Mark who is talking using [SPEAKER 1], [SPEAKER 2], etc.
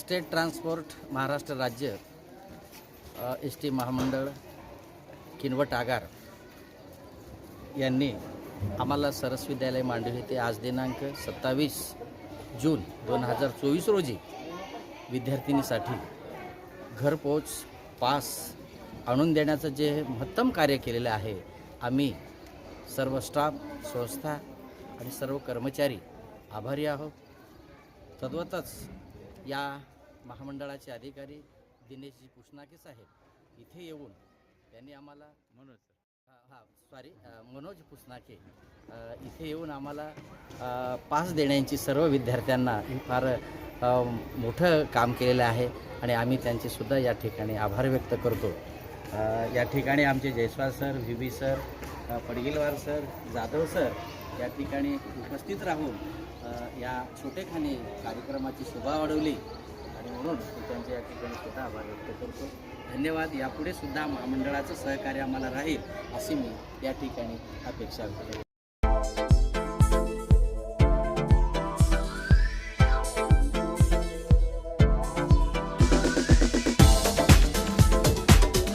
[SPEAKER 1] State transport Maharashtra राज्य S T महामंडळ किनवट आगार यांनी आम्हाला सरस विद्यालय मांडवी येथे आज दिनांक सत्तावीस जून दोन हजार चोवीस रोजी विद्यार्थिनीसाठी घरपोच पास आणून देण्याचं जे महत्तम कार्य केलेलं आहे आम्ही सर्व स्टाफ संस्था आणि सर्व कर्मचारी आभारी आहोत. तद्वतच या महामंडळाचे अधिकारी दिनेशजी पुष्णाके साहेब इथे येऊन त्यांनी आम्हाला मनोज हां सॉरी मनोज पुष्णाके इथे येऊन आम्हाला पास देण्याची सर्व विद्यार्थ्यांना फार मोठं काम केलेलं आहे आणि आम्ही त्यांचे सुद्धा या ठिकाणी आभार व्यक्त करतो. या ठिकाणी आमचे Jaiswal sir V. B. Sir Padgilwar sir Jadhav sir या ठिकाणी उपस्थित राहून या छोटेखानी कार्यक्रमाची शोभा वाढवली. आणि म्हणून मी त्यांच्या या ठिकाणी सुद्धा आभार व्यक्त करतो. धन्यवाद. यापुढे सुद्धा महामंडळाचं सहकार्य आम्हाला राहील अशी मी या ठिकाणी अपेक्षा करतो.